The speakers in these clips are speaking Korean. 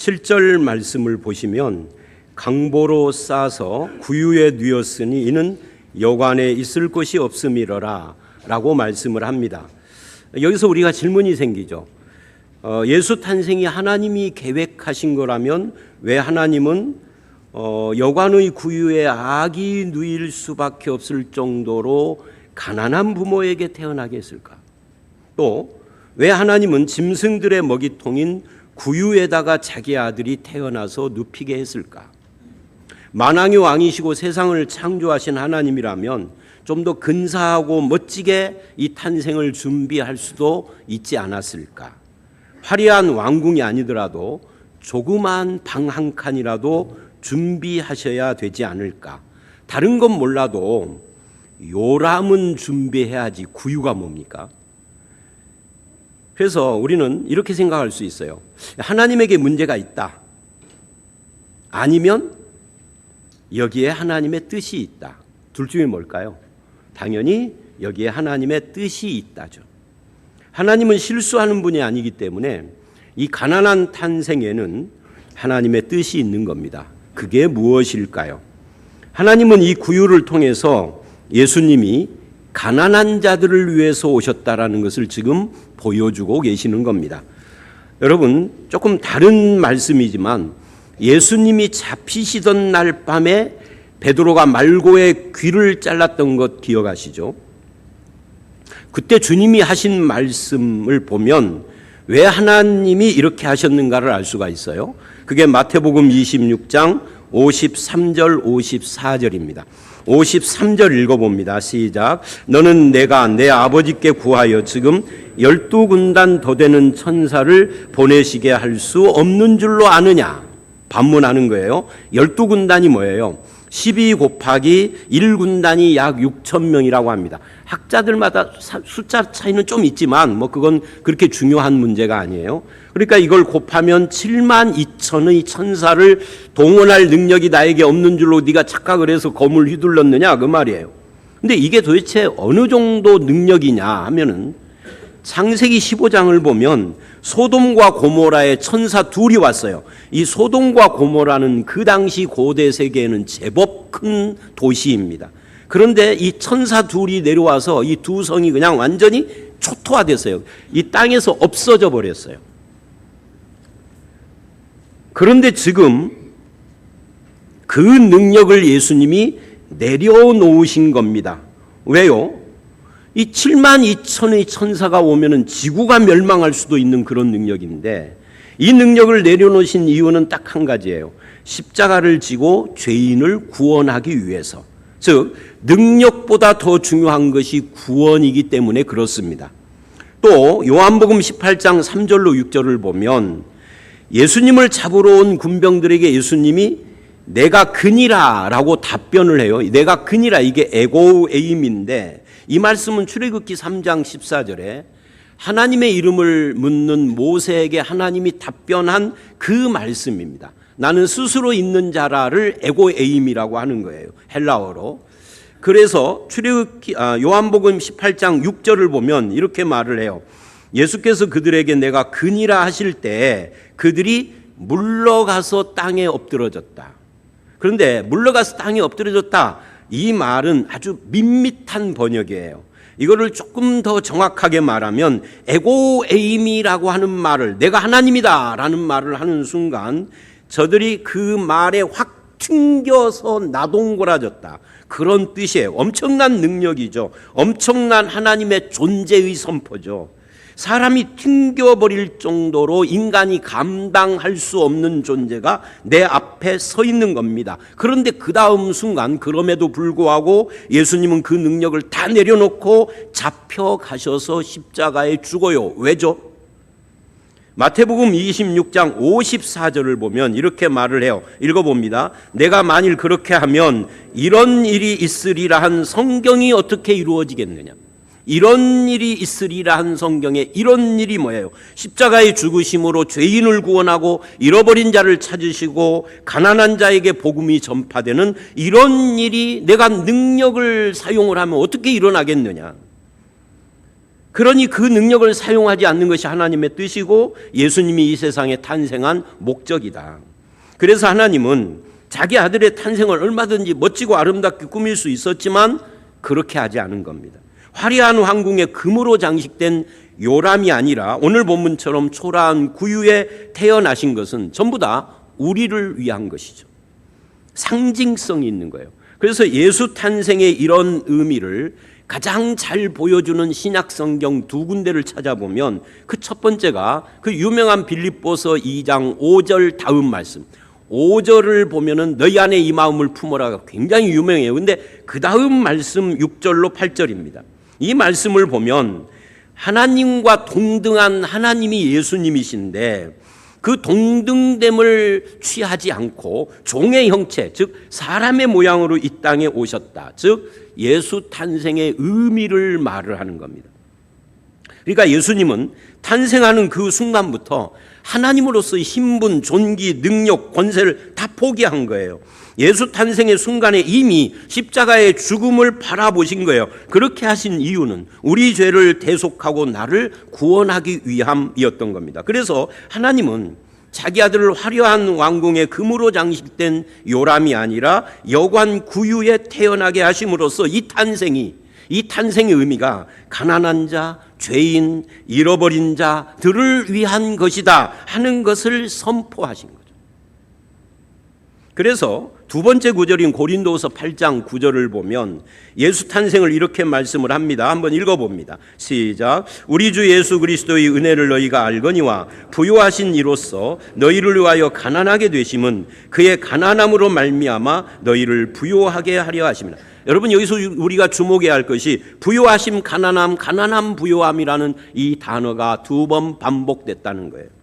어, 7절 말씀을 보시면 강보로 싸서 구유에 뉘었으니 이는 여관에 있을 곳이 없음이러라 라고 말씀을 합니다. 여기서 우리가 질문이 생기죠. 어, 예수 탄생이 하나님이 계획하신 거라면 왜 하나님은 어, 여관의 구유에 악이 누일 수밖에 없을 정도로 가난한 부모에게 태어나게 했을까? 또 왜 하나님은 짐승들의 먹이통인 구유에다가 자기 아들이 태어나서 눕히게 했을까? 만왕의 왕이시고 세상을 창조하신 하나님이라면 좀 더 근사하고 멋지게 이 탄생을 준비할 수도 있지 않았을까? 화려한 왕궁이 아니더라도 조그만 방 한 칸이라도 준비하셔야 되지 않을까? 다른 건 몰라도 요람은 준비해야지 구유가 뭡니까? 그래서 우리는 이렇게 생각할 수 있어요. 하나님에게 문제가 있다. 아니면 여기에 하나님의 뜻이 있다. 둘 중에 뭘까요? 당연히 여기에 하나님의 뜻이 있다죠. 하나님은 실수하는 분이 아니기 때문에 이 가난한 탄생에는 하나님의 뜻이 있는 겁니다. 그게 무엇일까요? 하나님은 이 구유를 통해서 예수님이 가난한 자들을 위해서 오셨다라는 것을 지금 보여주고 계시는 겁니다. 여러분, 조금 다른 말씀이지만 예수님이 잡히시던 날 밤에 베드로가 말고의 귀를 잘랐던 것 기억하시죠? 그때 주님이 하신 말씀을 보면 왜 하나님이 이렇게 하셨는가를 알 수가 있어요. 그게 마태복음 26장 53절 54절입니다. 53절 읽어봅니다. 시작. 너는 내가 내 아버지께 구하여 지금 열두 군단 더 되는 천사를 보내시게 할 수 없는 줄로 아느냐? 반문하는 거예요. 열두 군단이 뭐예요? 12 곱하기 1군단이 약 6천 명이라고 합니다. 학자들마다 숫자 차이는 좀 있지만 뭐 그건 그렇게 중요한 문제가 아니에요. 그러니까 이걸 곱하면 7만 2천의 천사를 동원할 능력이 나에게 없는 줄로 네가 착각을 해서 검을 휘둘렀느냐 그 말이에요. 근데 이게 도대체 어느 정도 능력이냐 하면은 창세기 15장을 보면 소돔과 고모라의 천사 둘이 왔어요. 이 소돔과 고모라는 그 당시 고대 세계에는 제법 큰 도시입니다. 그런데 이 천사 둘이 내려와서 이 두 성이 그냥 완전히 초토화됐어요. 이 땅에서 없어져 버렸어요. 그런데 지금 그 능력을 예수님이 내려놓으신 겁니다. 왜요? 이 7만 2천의 천사가 오면은 지구가 멸망할 수도 있는 그런 능력인데 이 능력을 내려놓으신 이유는 딱 한 가지예요. 십자가를 지고 죄인을 구원하기 위해서. 즉, 능력보다 더 중요한 것이 구원이기 때문에 그렇습니다. 또 요한복음 18장 3절로 6절을 보면 예수님을 잡으러 온 군병들에게 예수님이 내가 그니라 라고 답변을 해요. 내가 그니라 이게 에고에임인데 이 말씀은 출애굽기 3장 14절에 하나님의 이름을 묻는 모세에게 하나님이 답변한 그 말씀입니다. 나는 스스로 있는 자라를 에고에임이라고 하는 거예요. 헬라어로. 그래서 출애굽기 아, 요한복음 18장 6절을 보면 이렇게 말을 해요. 예수께서 그들에게 내가 근이라 하실 때 그들이 물러가서 땅에 엎드러졌다. 그런데 물러가서 땅에 엎드러졌다. 이 말은 아주 밋밋한 번역이에요. 이거를 조금 더 정확하게 말하면 에고 에임이라고 하는 말을 내가 하나님이다라는 말을 하는 순간 저들이 그 말에 확 튕겨서 나동거라졌다. 그런 뜻이에요. 엄청난 능력이죠. 엄청난 하나님의 존재의 선포죠. 사람이 튕겨버릴 정도로 인간이 감당할 수 없는 존재가 내 앞에 서 있는 겁니다. 그런데 그 다음 순간 그럼에도 불구하고 예수님은 그 능력을 다 내려놓고 잡혀가셔서 십자가에 죽어요. 왜죠? 마태복음 26장 54절을 보면 이렇게 말을 해요. 읽어봅니다. 내가 만일 그렇게 하면 이런 일이 있으리라 한 성경이 어떻게 이루어지겠느냐? 이런 일이 있으리라 한 성경에 이런 일이 뭐예요? 십자가의 죽으심으로 죄인을 구원하고 잃어버린 자를 찾으시고 가난한 자에게 복음이 전파되는 이런 일이 내가 능력을 사용을 하면 어떻게 일어나겠느냐? 그러니 그 능력을 사용하지 않는 것이 하나님의 뜻이고 예수님이 이 세상에 탄생한 목적이다. 그래서 하나님은 자기 아들의 탄생을 얼마든지 멋지고 아름답게 꾸밀 수 있었지만 그렇게 하지 않은 겁니다. 화려한 황궁에 금으로 장식된 요람이 아니라 오늘 본문처럼 초라한 구유에 태어나신 것은 전부 다 우리를 위한 것이죠. 상징성이 있는 거예요. 그래서 예수 탄생의 이런 의미를 가장 잘 보여주는 신약 성경 두 군데를 찾아보면 그 첫 번째가 그 유명한 빌립보서 2장 5절 다음 말씀. 5절을 보면은 너희 안에 이 마음을 품어라가 굉장히 유명해요. 근데 그 다음 말씀 6절로 8절입니다. 이 말씀을 보면 하나님과 동등한 하나님이 예수님이신데 그 동등됨을 취하지 않고 종의 형체, 즉 사람의 모양으로 이 땅에 오셨다. 즉 예수 탄생의 의미를 말을 하는 겁니다. 그러니까 예수님은 탄생하는 그 순간부터 하나님으로서의 신분, 존귀, 능력, 권세를 다 포기한 거예요. 예수 탄생의 순간에 이미 십자가의 죽음을 바라보신 거예요. 그렇게 하신 이유는 우리 죄를 대속하고 나를 구원하기 위함이었던 겁니다. 그래서 하나님은 자기 아들을 화려한 왕궁의 금으로 장식된 요람이 아니라 여관 구유에 태어나게 하심으로써 이 탄생이 이 탄생의 의미가 가난한 자, 죄인, 잃어버린 자들을 위한 것이다 하는 것을 선포하신 거죠. 그래서 두 번째 구절인 고린도서 8장 9절을 보면 예수 탄생을 이렇게 말씀을 합니다. 한번 읽어 봅니다. 시작. 우리 주 예수 그리스도의 은혜를 너희가 알거니와 부요하신 이로써 너희를 위하여 가난하게 되심은 그의 가난함으로 말미암아 너희를 부요하게 하려 하심이라. 여러분 여기서 우리가 주목해야 할 것이 부요하심 가난함 가난함 부요함이라는 이 단어가 두 번 반복됐다는 거예요.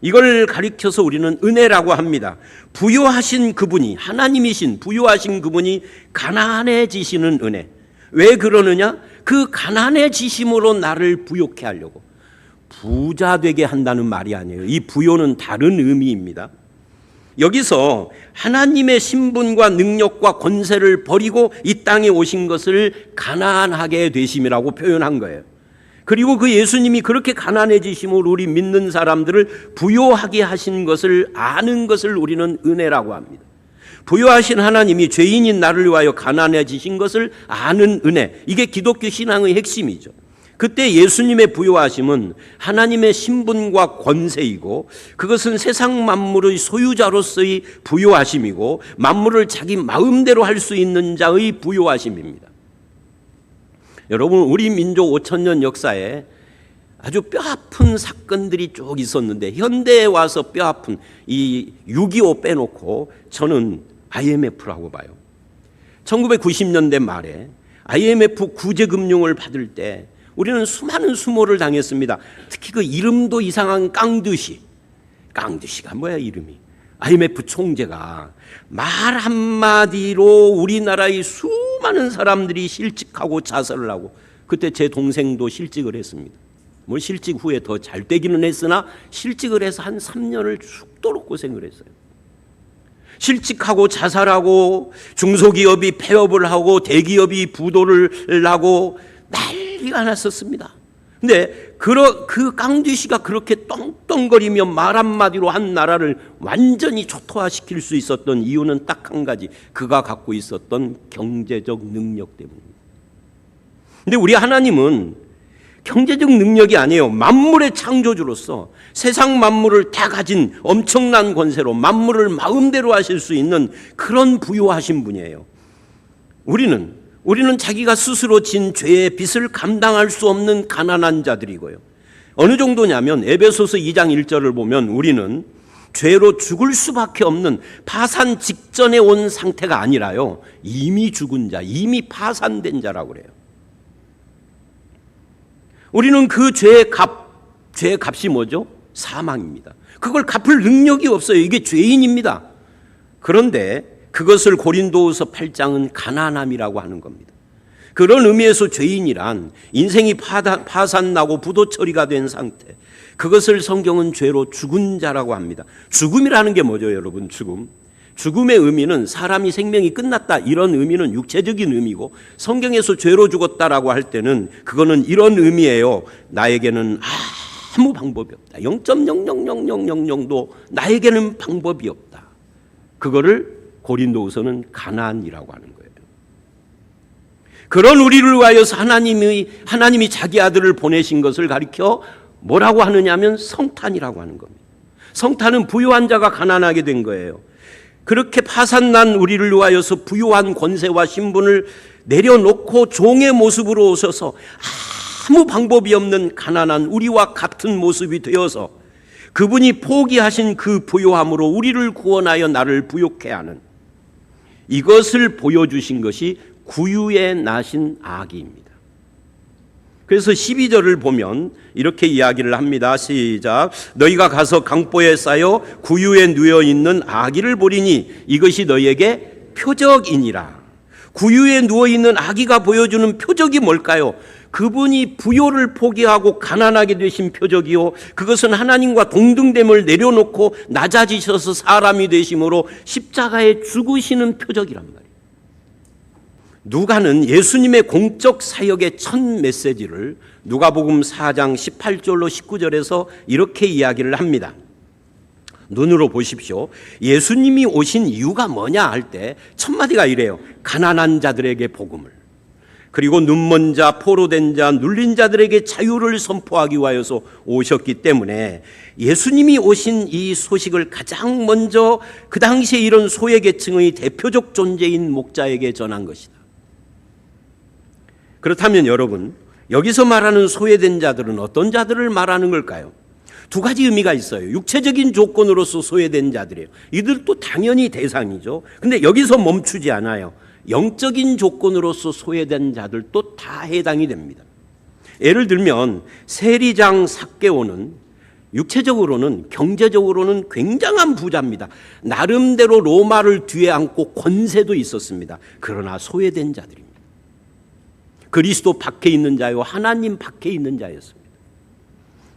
이걸 가리켜서 우리는 은혜라고 합니다. 부요하신 그분이 하나님이신 부요하신 그분이 가난해지시는 은혜. 왜 그러느냐? 그 가난해지심으로 나를 부욕해 하려고 부자 되게 한다는 말이 아니에요. 이 부요는 다른 의미입니다. 여기서 하나님의 신분과 능력과 권세를 버리고 이 땅에 오신 것을 가난하게 되심이라고 표현한 거예요. 그리고 그 예수님이 그렇게 가난해지심으로 우리 믿는 사람들을 부요하게 하신 것을 아는 것을 우리는 은혜라고 합니다. 부요하신 하나님이 죄인인 나를 위하여 가난해지신 것을 아는 은혜. 이게 기독교 신앙의 핵심이죠. 그때 예수님의 부요하심은 하나님의 신분과 권세이고 그것은 세상 만물의 소유자로서의 부요하심이고 만물을 자기 마음대로 할 수 있는 자의 부요하심입니다. 여러분 우리 민족 5천 년 역사에 아주 뼈아픈 사건들이 쭉 있었는데 현대에 와서 뼈아픈 이 6.25 빼놓고 저는 IMF라고 봐요. 1990년대 말에 IMF 구제금융을 받을 때 우리는 수많은 수모를 당했습니다. 특히 그 이름도 이상한 깡두시. 깡두시가 뭐야 이름이. IMF 총재가 말 한마디로 우리나라의 수많은 사람들이 실직하고 자살을 하고 그때 제 동생도 실직을 했습니다. 뭐 실직 후에 더 잘 되기는 했으나 실직을 해서 한 3년을 죽도록 고생을 했어요. 실직하고 자살하고 중소기업이 폐업을 하고 대기업이 부도를 나고 난리가 났었습니다. 근데 그, 그 깡뒤씨가 그렇게 떵떵거리며 말 한마디로 한 나라를 완전히 초토화시킬 수 있었던 이유는 딱 한 가지. 그가 갖고 있었던 경제적 능력 때문입니다. 근데 우리 하나님은 경제적 능력이 아니에요. 만물의 창조주로서 세상 만물을 다 가진 엄청난 권세로 만물을 마음대로 하실 수 있는 그런 부유하신 분이에요. 우리는 우리는 자기가 스스로 진 죄의 빚을 감당할 수 없는 가난한 자들이고요. 어느 정도냐면 에베소서 2장 1절을 보면 우리는 죄로 죽을 수밖에 없는 파산 직전에 온 상태가 아니라요. 이미 죽은 자, 이미 파산된 자라고 그래요. 우리는 그 죄의 값, 죄의 값이 뭐죠? 사망입니다. 그걸 갚을 능력이 없어요. 이게 죄인입니다. 그런데 그것을 고린도후서 8장은 가난함이라고 하는 겁니다. 그런 의미에서 죄인이란 인생이 파산나고 부도 처리가 된 상태. 그것을 성경은 죄로 죽은 자라고 합니다. 죽음이라는 게 뭐죠, 여러분? 죽음. 죽음의 의미는 사람이 생명이 끝났다 이런 의미는 육체적인 의미고 성경에서 죄로 죽었다라고 할 때는 그거는 이런 의미예요. 나에게는 아무 방법이 없다. 0.00000도 나에게는 방법이 없다. 그거를 고린도후서는 가난이라고 하는 거예요. 그런 우리를 위하여서 하나님이 하나님이 자기 아들을 보내신 것을 가리켜 뭐라고 하느냐면 성탄이라고 하는 겁니다. 성탄은 부유한 자가 가난하게 된 거예요. 그렇게 파산난 우리를 위하여서 부유한 권세와 신분을 내려놓고 종의 모습으로 오셔서 아무 방법이 없는 가난한 우리와 같은 모습이 되어서 그분이 포기하신 그 부요함으로 우리를 구원하여 나를 부욕해 하는 이것을 보여주신 것이 구유에 나신 아기입니다. 그래서 12절을 보면 이렇게 이야기를 합니다. 시작. 너희가 가서 강보에 쌓여 구유에 누워 있는 아기를 보리니 이것이 너희에게 표적이니라. 구유에 누워 있는 아기가 보여주는 표적이 뭘까요? 그분이 부요를 포기하고 가난하게 되신 표적이요. 그것은 하나님과 동등됨을 내려놓고 낮아지셔서 사람이 되심으로 십자가에 죽으시는 표적이란 말이에요. 누가는 예수님의 공적 사역의 첫 메시지를 누가복음 4장 18절로 19절에서 이렇게 이야기를 합니다. 눈으로 보십시오. 예수님이 오신 이유가 뭐냐 할 때 첫 마디가 이래요. 가난한 자들에게 복음을. 그리고 눈먼 자, 포로된 자, 눌린 자들에게 자유를 선포하기 위하여서 오셨기 때문에 예수님이 오신 이 소식을 가장 먼저 그 당시에 이런 소외계층의 대표적 존재인 목자에게 전한 것이다. 그렇다면 여러분, 여기서 말하는 소외된 자들은 어떤 자들을 말하는 걸까요? 두 가지 의미가 있어요. 육체적인 조건으로서 소외된 자들이에요. 이들도 당연히 대상이죠. 근데 여기서 멈추지 않아요. 영적인 조건으로서 소외된 자들도 다 해당이 됩니다. 예를 들면 세리장 삭개오는 육체적으로는 경제적으로는 굉장한 부자입니다. 나름대로 로마를 뒤에 안고 권세도 있었습니다. 그러나 소외된 자들입니다. 그리스도 밖에 있는 자요 하나님 밖에 있는 자였습니다.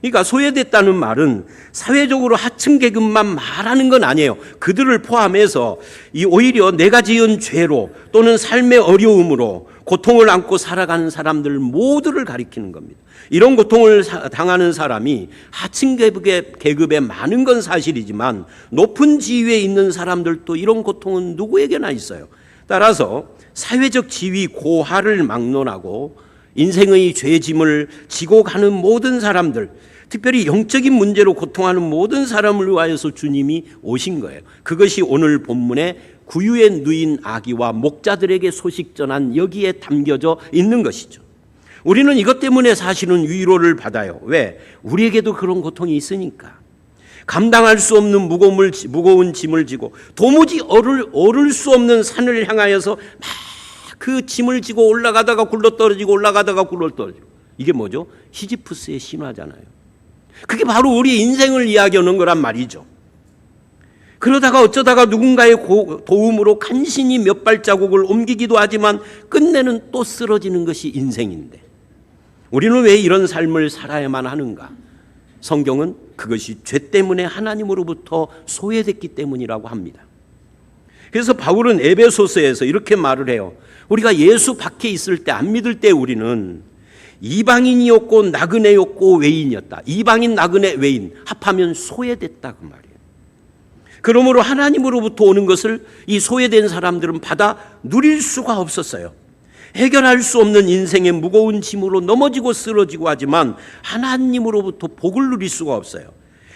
그러니까 소외됐다는 말은 사회적으로 하층 계급만 말하는 건 아니에요. 그들을 포함해서 이 오히려 내가 지은 죄로 또는 삶의 어려움으로 고통을 안고 살아가는 사람들 모두를 가리키는 겁니다. 이런 고통을 당하는 사람이 하층 계급의 계급에 많은 건 사실이지만 높은 지위에 있는 사람들도 이런 고통은 누구에게나 있어요. 따라서 사회적 지위 고하를 막론하고 인생의 죄짐을 지고 가는 모든 사람들, 특별히 영적인 문제로 고통하는 모든 사람을 위하여서 주님이 오신 거예요. 그것이 오늘 본문의 구유에 누인 아기와 목자들에게 소식 전한 여기에 담겨져 있는 것이죠. 우리는 이것 때문에 사실은 위로를 받아요. 왜? 우리에게도 그런 고통이 있으니까. 감당할 수 없는 무거움을, 무거운 짐을 지고 도무지 오를, 오를 수 없는 산을 향하여서 막 그 짐을 지고 올라가다가 굴러 떨어지고 올라가다가 굴러 떨어지고 이게 뭐죠? 시지프스의 신화잖아요. 그게 바로 우리 인생을 이야기하는 거란 말이죠. 그러다가 어쩌다가 누군가의 도움으로 간신히 몇 발자국을 옮기기도 하지만 끝내는 또 쓰러지는 것이 인생인데 우리는 왜 이런 삶을 살아야만 하는가? 성경은 그것이 죄 때문에 하나님으로부터 소외됐기 때문이라고 합니다. 그래서 바울은 에베소서에서 이렇게 말을 해요. 우리가 예수 밖에 있을 때 안 믿을 때 우리는 이방인이었고 나그네였고 외인이었다. 이방인, 나그네, 외인 합하면 소외됐다 그 말이에요. 그러므로 하나님으로부터 오는 것을 이 소외된 사람들은 받아 누릴 수가 없었어요. 해결할 수 없는 인생의 무거운 짐으로 넘어지고 쓰러지고 하지만 하나님으로부터 복을 누릴 수가 없어요.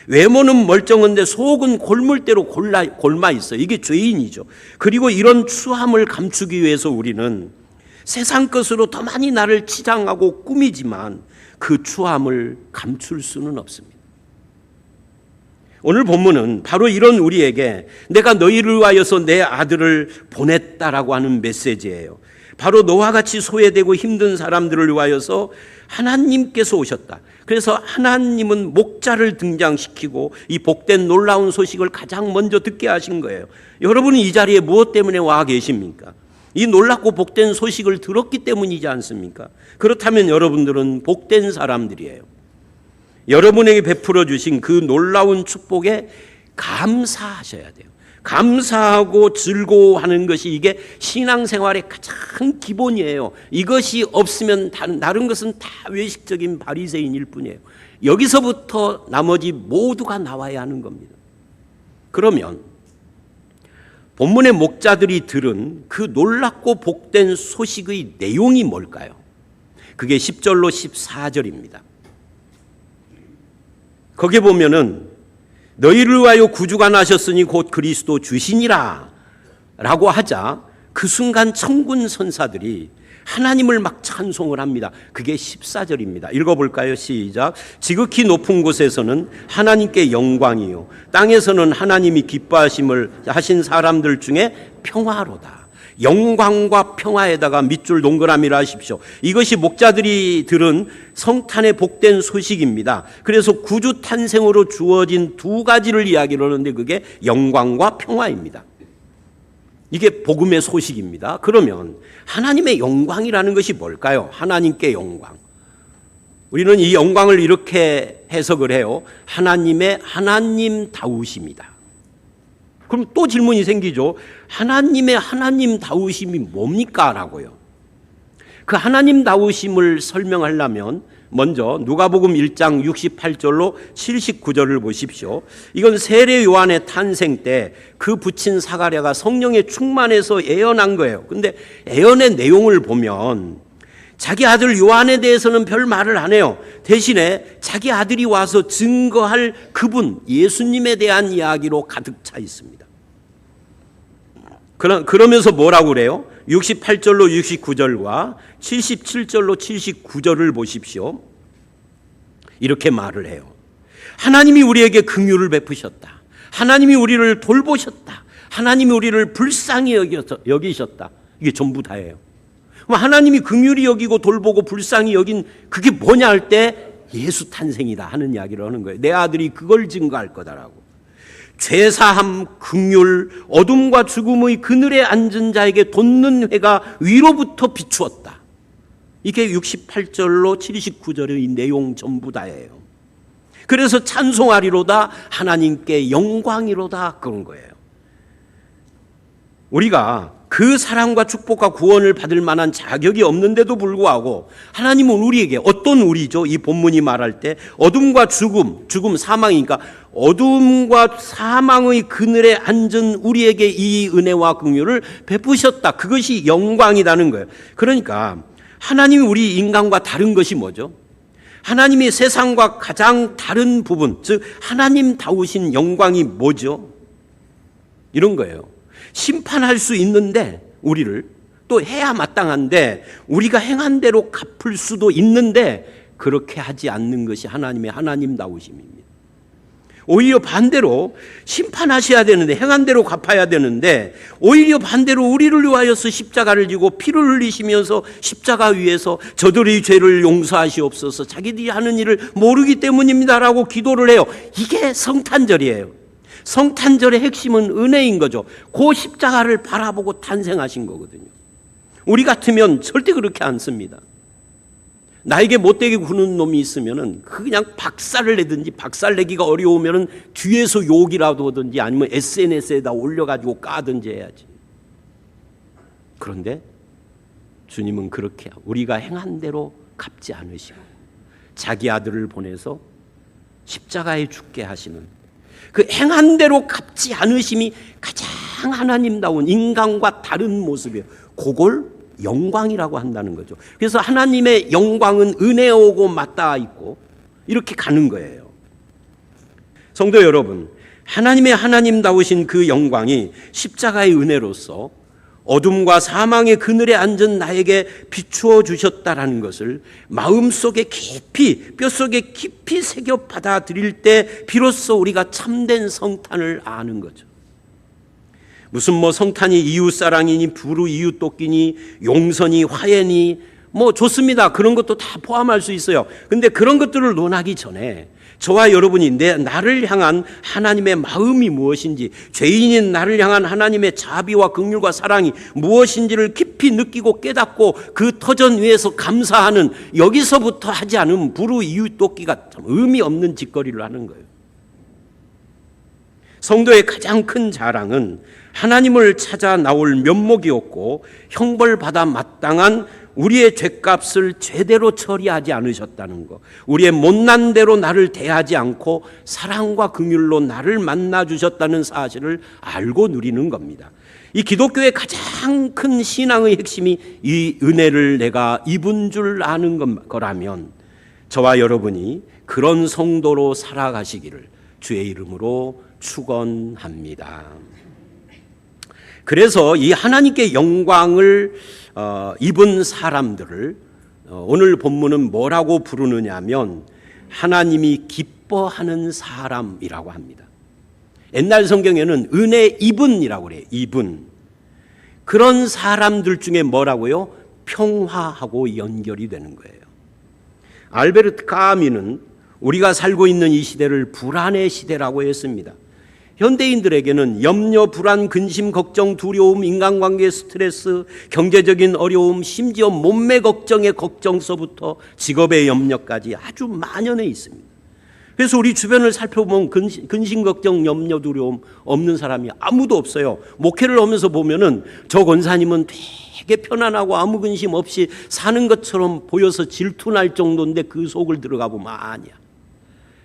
외모는 멀쩡한데 속은 골물대로 골라, 골마 있어요. 이게 죄인이죠. 그리고 이런 추함을 감추기 위해서 우리는 세상 것으로 더 많이 나를 치장하고 꾸미지만 그 추함을 감출 수는 없습니다. 오늘 본문은 바로 이런 우리에게 내가 너희를 위하여서 내 아들을 보냈다라고 하는 메시지예요. 바로 너와 같이 소외되고 힘든 사람들을 위하여서 하나님께서 오셨다. 그래서 하나님은 목자를 등장시키고 이 복된 놀라운 소식을 가장 먼저 듣게 하신 거예요. 여러분은 이 자리에 무엇 때문에 와 계십니까? 이 놀랍고 복된 소식을 들었기 때문이지 않습니까? 그렇다면 여러분들은 복된 사람들이에요. 여러분에게 베풀어 주신 그 놀라운 축복에 감사하셔야 돼요. 감사하고 즐거워하는 것이 이게 신앙생활의 가장 기본이에요. 이것이 없으면 다른, 다른 것은 다 외식적인 바리새인일 뿐이에요. 여기서부터 나머지 모두가 나와야 하는 겁니다. 그러면 본문의 목자들이 들은 그 놀랍고 복된 소식의 내용이 뭘까요? 그게 10절로 14절입니다. 거기에 보면은 너희를 위하여 구주가 나셨으니 곧 그리스도 주시니라 라고 하자 그 순간 천군 선사들이 하나님을 막 찬송을 합니다. 그게 14절입니다. 읽어볼까요? 시작. 지극히 높은 곳에서는 하나님께 영광이요. 땅에서는 하나님이 기뻐하심을 하신 사람들 중에 평화로다. 영광과 평화에다가 밑줄 동그라미를 하십시오. 이것이 목자들이 들은 성탄의 복된 소식입니다. 그래서 구주 탄생으로 주어진 두 가지를 이야기를 하는데 그게 영광과 평화입니다. 이게 복음의 소식입니다. 그러면 하나님의 영광이라는 것이 뭘까요? 하나님께 영광. 우리는 이 영광을 이렇게 해석을 해요. 하나님의 하나님다우십니다. 그럼 또 질문이 생기죠. 하나님의 하나님다우심이 뭡니까? 라고요. 그 하나님다우심을 설명하려면 먼저 누가복음 1장 68절로 79절을 보십시오. 이건 세례 요한의 탄생 때 그 붙인 사가랴가 성령에 충만해서 예언한 거예요. 근데 예언의 내용을 보면 자기 아들 요한에 대해서는 별 말을 안 해요. 대신에 자기 아들이 와서 증거할 그분 예수님에 대한 이야기로 가득 차 있습니다. 그러, 그러면서 뭐라고 그래요? 68절로 69절과 77절로 79절을 보십시오. 이렇게 말을 해요. 하나님이 우리에게 긍휼을 베푸셨다. 하나님이 우리를 돌보셨다. 하나님이 우리를 불쌍히 여기셨다. 이게 전부 다예요. 하나님이 긍휼히 여기고 돌보고 불쌍히 여긴 그게 뭐냐 할 때 예수 탄생이다 하는 이야기를 하는 거예요. 내 아들이 그걸 증거할 거다라고. 죄사함, 극률, 어둠과 죽음의 그늘에 앉은 자에게 돋는 회가 위로부터 비추었다. 이게 68절로 79절의 내용 전부 다예요. 그래서 찬송하리로다 하나님께 영광이로다 그런 거예요. 우리가 그 사랑과 축복과 구원을 받을 만한 자격이 없는데도 불구하고 하나님은 우리에게 어떤 우리죠? 이 본문이 말할 때 어둠과 죽음, 죽음 사망이니까 어둠과 사망의 그늘에 앉은 우리에게 이 은혜와 긍휼을 베푸셨다. 그것이 영광이라는 거예요. 그러니까 하나님이 우리 인간과 다른 것이 뭐죠? 하나님이 세상과 가장 다른 부분, 즉 하나님 다우신 영광이 뭐죠? 이런 거예요. 심판할 수 있는데 우리를 또 해야 마땅한데 우리가 행한 대로 갚을 수도 있는데 그렇게 하지 않는 것이 하나님의 하나님다우심입니다. 오히려 반대로 심판하셔야 되는데 행한 대로 갚아야 되는데 오히려 반대로 우리를 위하여서 십자가를 지고 피를 흘리시면서 십자가 위에서 저들의 죄를 용서하시옵소서 자기들이 하는 일을 모르기 때문입니다라고 기도를 해요. 이게 성탄절이에요. 성탄절의 핵심은 은혜인 거죠. 그 십자가를 바라보고 탄생하신 거거든요. 우리 같으면 절대 그렇게 안 씁니다. 나에게 못되게 구는 놈이 있으면은 그냥 박살을 내든지 박살 내기가 어려우면은 뒤에서 욕이라도 하든지 아니면 SNS에다 올려가지고 까든지 해야지. 그런데 주님은 그렇게 우리가 행한 대로 갚지 않으시고 자기 아들을 보내서 십자가에 죽게 하시는 그 행한 대로 갚지 않으심이 가장 하나님다운 인간과 다른 모습이에요. 그걸 영광이라고 한다는 거죠. 그래서 하나님의 영광은 은혜 오고 맞닿아 있고 이렇게 가는 거예요. 성도 여러분, 하나님의 하나님다우신 그 영광이 십자가의 은혜로서 어둠과 사망의 그늘에 앉은 나에게 비추어 주셨다라는 것을 마음속에 깊이 뼛속에 깊이 새겨 받아들일 때 비로소 우리가 참된 성탄을 아는 거죠. 무슨 뭐 성탄이 이웃 사랑이니 부르 이웃 돕기니 용선이 화해니 뭐 좋습니다. 그런 것도 다 포함할 수 있어요. 근데 그런 것들을 논하기 전에 저와 여러분이 내 나를 향한 하나님의 마음이 무엇인지 죄인인 나를 향한 하나님의 자비와 긍휼과 사랑이 무엇인지를 깊이 느끼고 깨닫고 그 터전 위에서 감사하는 여기서부터 하지 않은 부르 이웃 돕기가 참 의미 없는 짓거리를 하는 거예요. 성도의 가장 큰 자랑은 하나님을 찾아 나올 면목이었고 형벌받아 마땅한 우리의 죄값을 제대로 처리하지 않으셨다는 것. 우리의 못난 대로 나를 대하지 않고 사랑과 긍휼로 나를 만나 주셨다는 사실을 알고 누리는 겁니다. 이 기독교의 가장 큰 신앙의 핵심이 이 은혜를 내가 입은 줄 아는 것- 거라면 저와 여러분이 그런 성도로 살아가시기를 주의 이름으로 축원합니다. 그래서 이 하나님께 영광을 어, 입은 사람들을 어, 오늘 본문은 뭐라고 부르느냐면 하나님이 기뻐하는 사람이라고 합니다. 옛날 성경에는 은혜 입은이라고 그래요. 입은. 그런 사람들 중에 뭐라고요? 평화하고 연결이 되는 거예요. 알베르트 카미는 우리가 살고 있는 이 시대를 불안의 시대라고 했습니다. 현대인들에게는 염려, 불안, 근심, 걱정, 두려움, 인간관계 스트레스, 경제적인 어려움, 심지어 몸매 걱정의 걱정서부터 직업의 염려까지 아주 만연해 있습니다. 그래서 우리 주변을 살펴보면 근심, 근심, 걱정, 염려, 두려움 없는 사람이 아무도 없어요. 목회를 하면서 보면은 저 권사님은 되게 편안하고 아무 근심 없이 사는 것처럼 보여서 질투날 정도인데 그 속을 들어가 보면 아니야.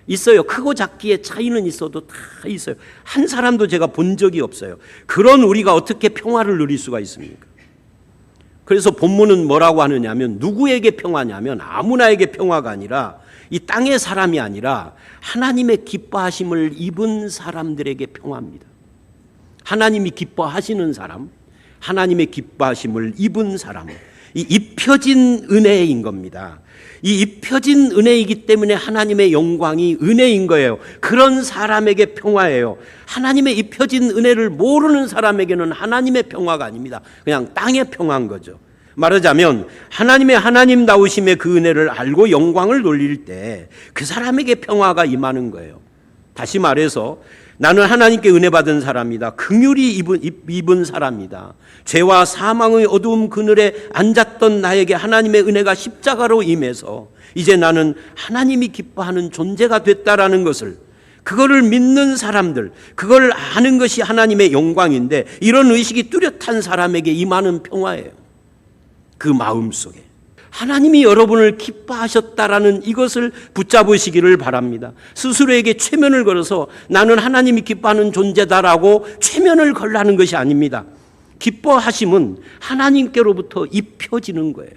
있어요. 크고 작기에 차이는 있어도 다 있어요. 한 사람도 제가 본 적이 없어요. 그런 우리가 어떻게 평화를 누릴 수가 있습니까? 그래서 본문은 뭐라고 하느냐면 누구에게 평화냐면 아무나에게 평화가 아니라 이 땅의 사람이 아니라 하나님의 기뻐하심을 입은 사람들에게 평화입니다. 하나님이 기뻐하시는 사람, 하나님의 기뻐하심을 입은 사람, 이 입혀진 은혜인 겁니다. 이 입혀진 은혜이기 때문에 하나님의 영광이 은혜인 거예요. 그런 사람에게 평화예요. 하나님의 입혀진 은혜를 모르는 사람에게는 하나님의 평화가 아닙니다. 그냥 땅의 평화인 거죠. 말하자면 하나님의 하나님 나오심의 그 은혜를 알고 영광을 돌릴 때 그 사람에게 평화가 임하는 거예요. 다시 말해서 나는 하나님께 은혜 받은 사람이다. 긍휼이 입은, 입은 사람이다. 죄와 사망의 어두움 그늘에 앉았던 나에게 하나님의 은혜가 십자가로 임해서 이제 나는 하나님이 기뻐하는 존재가 됐다라는 것을 그거를 믿는 사람들, 그걸 아는 것이 하나님의 영광인데 이런 의식이 뚜렷한 사람에게 임하는 평화예요. 그 마음 속에. 하나님이 여러분을 기뻐하셨다라는 이것을 붙잡으시기를 바랍니다. 스스로에게 최면을 걸어서 나는 하나님이 기뻐하는 존재다라고 최면을 걸라는 것이 아닙니다. 기뻐하심은 하나님께로부터 입혀지는 거예요.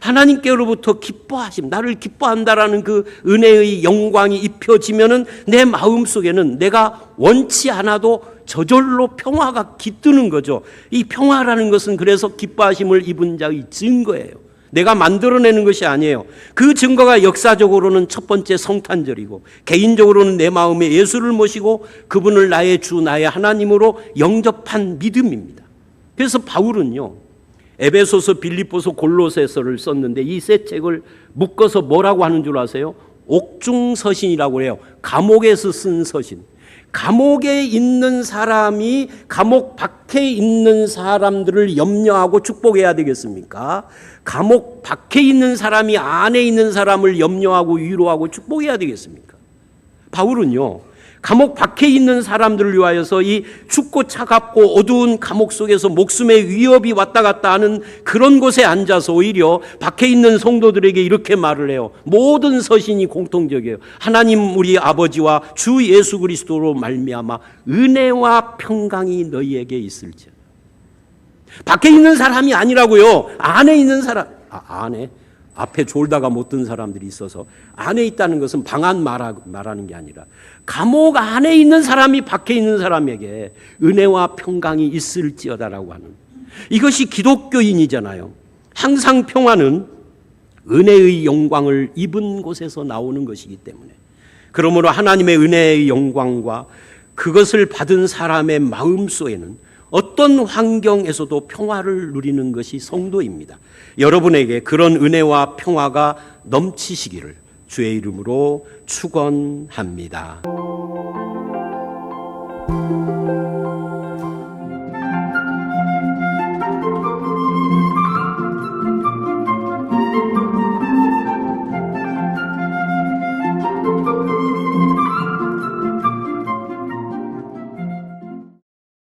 하나님께로부터 기뻐하심, 나를 기뻐한다라는 그 은혜의 영광이 입혀지면은 내 마음 속에는 내가 원치 않아도 저절로 평화가 깃드는 거죠. 이 평화라는 것은 그래서 기뻐하심을 입은 자의 증거예요. 내가 만들어내는 것이 아니에요. 그 증거가 역사적으로는 첫 번째 성탄절이고 개인적으로는 내 마음에 예수를 모시고 그분을 나의 주 나의 하나님으로 영접한 믿음입니다. 그래서 바울은요. 에베소서, 빌립보서, 골로새서를 썼는데 이 세 책을 묶어서 뭐라고 하는 줄 아세요? 옥중 서신이라고 해요. 감옥에서 쓴 서신. 감옥에 있는 사람이 감옥 밖에 있는 사람들을 염려하고 축복해야 되겠습니까? 감옥 밖에 있는 사람이 안에 있는 사람을 염려하고 위로하고 축복해야 되겠습니까? 바울은요. 감옥 밖에 있는 사람들을 위하여서 이 춥고 차갑고 어두운 감옥 속에서 목숨의 위협이 왔다 갔다 하는 그런 곳에 앉아서 오히려 밖에 있는 성도들에게 이렇게 말을 해요. 모든 서신이 공통적이에요. 하나님 우리 아버지와 주 예수 그리스도로 말미암아 은혜와 평강이 너희에게 있을지. 밖에 있는 사람이 아니라고요. 안에 있는 사람. 아, 안에 앞에 졸다가 못 든 사람들이 있어서 안에 있다는 것은 방안 말하, 말하는 게 아니라 감옥 안에 있는 사람이 밖에 있는 사람에게 은혜와 평강이 있을지어다라고 하는 이것이 기독교인이잖아요. 항상 평화는 은혜의 영광을 입은 곳에서 나오는 것이기 때문에 그러므로 하나님의 은혜의 영광과 그것을 받은 사람의 마음 속에는 어떤 환경에서도 평화를 누리는 것이 성도입니다. 여러분에게 그런 은혜와 평화가 넘치시기를 주의 이름으로 축원합니다.